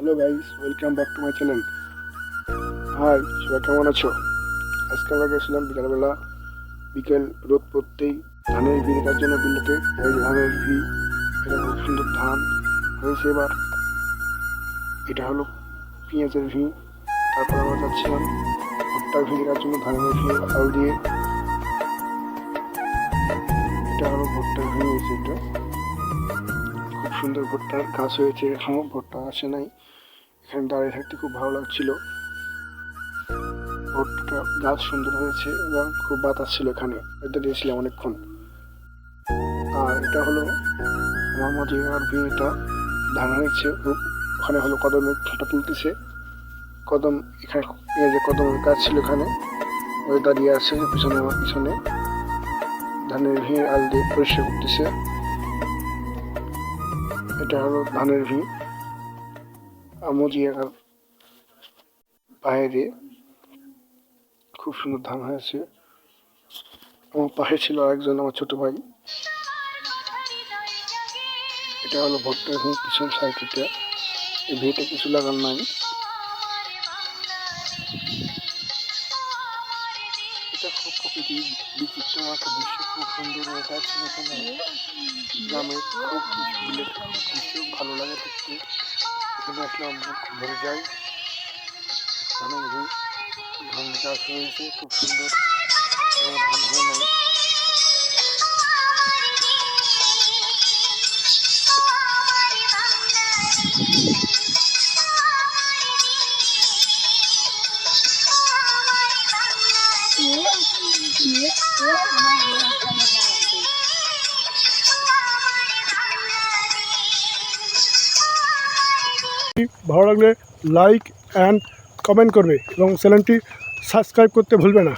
Hello guys welcome back to my channel hi সবাই কেমন আছো? আজকে আমরা গেছিলাম বিকালবেলা, বিকেল রোদ পড়তেই। ধানের দেখার জন্য বিলেতে এই ধানের ভি এটা খুব সুন্দর ধান হয়েছে এবার। এটা হলো পেঁয়াজের ভি তারপর আমরা যাচ্ছিলাম ভুট্টার ভি দেখার জন্য ধানের ভি আল দিয়ে। এটা হলো ভুট্টার ভি হয়েছে এটা। সুন্দর ভুট্টার কাজ হয়েছে, এখনও ভুট্টা আসে নাই। এখানে দাঁড়িয়ে থাকতে খুব ভালো লাগছিল। ভুট্টা গাছ সুন্দর হয়েছে এবং খুব বাতাস ছিল এখানে। দাঁড়িয়েছিলাম অনেকক্ষণ। আর এটা হলো আমার মধ্যে আর বিয়েটা ধান হয়েছে ওখানে হলো কদমের ফোটা তুলতেছে। কদম এখানে যে কদমের গাছ ছিল এখানে, ওই দাঁড়িয়ে আছে পিছনে আমার পিছনে। ধানের ভিড় আল দিয়ে পরিষ্কার করতেছে। এটা হলো ধানের ভি আমজি একার বাইরে খুব সুন্দর ধান হয়েছে। আমার পাশে ছিল আরেকজন, আমার ছোট ভাই। এটা হলো ভুট্টার ভি পিছন সাইডটা এই ভিটা কিছু লাগান নাই। এটা খুব প্রকৃতি বিচিত্র একটা দৃশ্য খুব সুন্দর ছিল এখানে গ্রামের খুব বিলের দৃশ্য ভালো লাগে দেখতে। এখানে আসলে আমরা ভরে যাই। ধানের ধান চাষ হয়েছে, খুব সুন্দর। ধান হয় নাই। ভালো লাগলে লাইক অ্যান্ড কমেন্ট করবে এবং চ্যানেলটি সাবস্ক্রাইব করতে ভুলবে না।